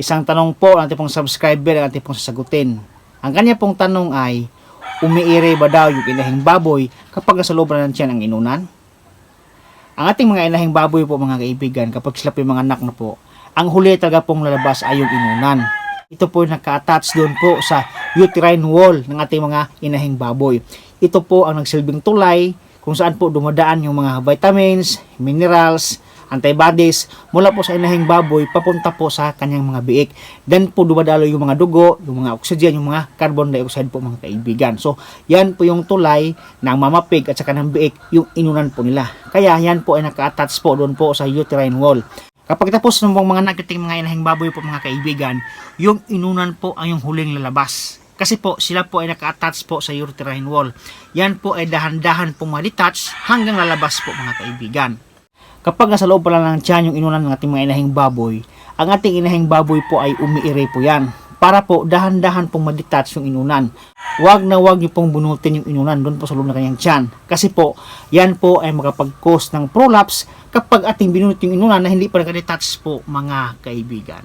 Isang tanong po ang ating pong subscriber ang ating pong sasagutin. Ang kanya pong tanong ay, umiire ba daw yung inahing baboy kapag nasa loob ng tiyan ang inunan? Ang ating mga inahing baboy po mga kaibigan, kapag sila po yung mga anak na po, ang huli talaga pong lalabas ay yung inunan. Ito po naka-attach doon po sa uterine wall ng ating mga inahing baboy. Ito po ang nagsilbing tulay kung saan po dumadaan yung mga vitamins, minerals, antibodies mula po sa inahing baboy papunta po sa kanyang mga biik. Then po dumadalo yung mga dugo, yung mga oxygen, yung mga carbon dioxide po mga kaibigan. So, yan po yung tulay ng mamapig at saka ng biik, yung inunan po nila. Kaya yan po ay naka-attach po doon po sa uterine wall. Kapag tapos ng mga nagating mga inahing baboy po mga kaibigan, yung inunan po ang yung huling lalabas. Kasi po, sila po ay naka-attach po sa uterine wall. Yan po ay dahan-dahan po ma-detach hanggang lalabas po mga kaibigan. Kapag nasa loob pa lang ng tiyan yung inunan ng ating mga inahing baboy, ang ating inahing baboy po ay umiire po yan. Para po dahan-dahan pong ma-detach yung inunan. Huwag na huwag niyo pong bunutin yung inunan doon po sa loob ng kanyang tiyan. Kasi po, yan po ay makapag-cause ng prolapse kapag ating binunot yung inunan na hindi pa nag-detach po mga kaibigan.